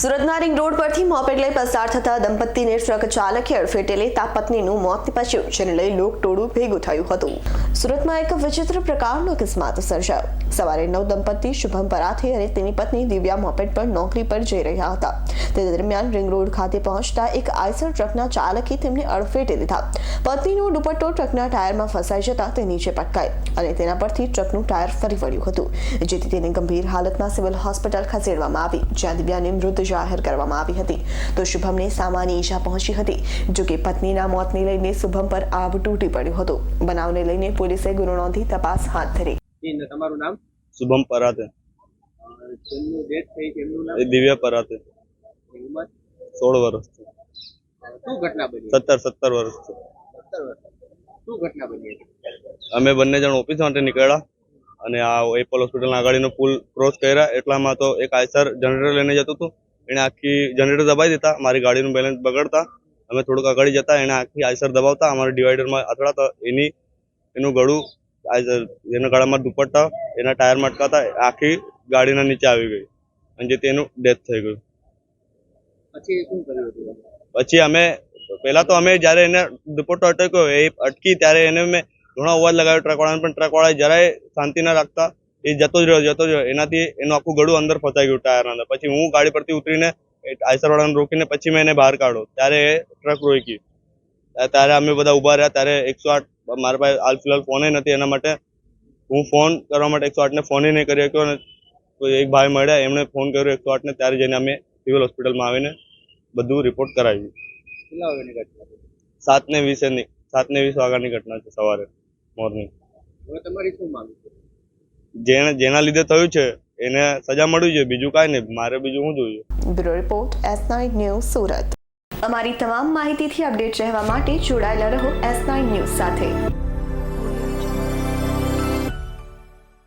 સુરતના ring road પરથી moped લઈ પસાર થતા દંપતીને ટ્રક ચાલકે અડફેટે લેતા પત્નીનું મોત નિપજ્યું, જેને લઈ લોકટોળું ભેગું થયું હતું. સુરતમાં એક વિચિત્ર પ્રકારનો અકસ્માત સર્જાયો. સવારે નવ દંપતી શુભમ પરાથે અને તેની પત્ની દિવ્યા મોપેડ પર નોકરી પર જઈ રહ્યા હતા. તે દરમિયાન રિંગ રોડ ખાતે પહોંચતા એક આઈસર ટ્રકના ચાલકે તેમને અડફેટે લીધા પત્નીનો દુપટ્ટો ટ્રકના ટાયરમાં ફસાઈ જતા તે નીચે પટકાઈ અને તેના પરથી ટ્રકનું ટાયર ફરી વળ્યું હતું, જેથી તેને ગંભીર હાલતમાં સિવિલ હોસ્પિટલ ખસેડવામાં આવી, જ્યાં દિવ્યાને મૃત જાહેર કરવામાં આવી હતી. તો શુભમને સામાન્ય ઈજા પહોંચી હતી જોકે પત્નીના મોતને લઈને શુભમ પર આબ તૂટી પડ્યું હતું. બનાવને લઈને પોલીસે ગુનો નોંધી તપાસ હાથ ધરી. તમારું નામ? શુભમ પરાતે. દિવ્ય પરાતે. સોળ વર્ષ છે. શું ઘટના બની સત્તર સત્તર વર્ષ છે. સત્તર વર્ષ. શું ઘટના બની હતી? અમે બંને જણ ઓફિસ માટે નીકળ્યા અને આ એપલ હોસ્પિટલના આગળનો પુલ ક્રોસ કર્યા. એટલામાં તો એક આયસર જનરેટર લઈને જતું હતું. એણે આખી જનરેટર દબાવી દેતા મારી ગાડીનું બેલેન્સ બગડતા અમે થોડુંક આગળ જતા એણે આખી આઈસર દબાવતા અમારા ડિવાઈડરમાં અથડાતા એની એનું ગળું આઈસર એના ગળામાં દુપટ્ટા એના ટાયર અટકાતા આખી ગાડીના નીચે આવી ગઈ. અને જેથી એનું ડેથ થઈ ગયું? પછી અમે પહેલા તો અમે જ્યારે એને દુપટ્ટો અટક્યો એ અટકી ત્યારે એને મેં ઘણો અવાજ લગાવ્યો ટ્રકવાળાને પણ ટ્રકવાળા જરાય શાંતિ ના રાખતા. એ જતો જ રહ્યો જતો જ રહ્યો. એનાથી એનું આખું ગળું અંદર ફસાઈ ગયું ટાયરના અંદર. પછી હું ગાડી પરથી ઉતરીને આઈસર વાળાને રોકીને પછી મેં એને બહાર કાઢો ત્યારે એ ટ્રક રોકી. ત્યારે અમે બધા ઊભા રહ્યા. ત્યારે એકસો આઠ મારા પાસે હાલ ફિલહાલ ફોને નથી. એના માટે હું ફોન કરવા માટે એકસો આઠને ફોન નહીં કરી શક્યો. અને એક ભાઈ મળ્યા એમણે ફોન કર્યો એકસો આઠને. ત્યારે જઈને અમે સિવિલ હોસ્પિટલમાં આવીને બધું રિપોર્ટ કરાવ્યું કેટલા વાગ્યાની ઘટના સાત ને વીસે સાત ને વીસ વાગ્યાની ઘટના છે સવારે મોર્નિંગ. તમારી શું માંગ છે? જેને જેના લીધે થયું છે, એને સજા મળવી જોઈએ બીજું કાંઈ નહીં, મારે બીજું શું જોઈએ? Bureau report, S nine news Surat. અમારી તમામ માહિતીથી અપડેટ રહેવા માટે જોડાયેલા રહો એસ નાઇન ન્યૂઝ સાથે.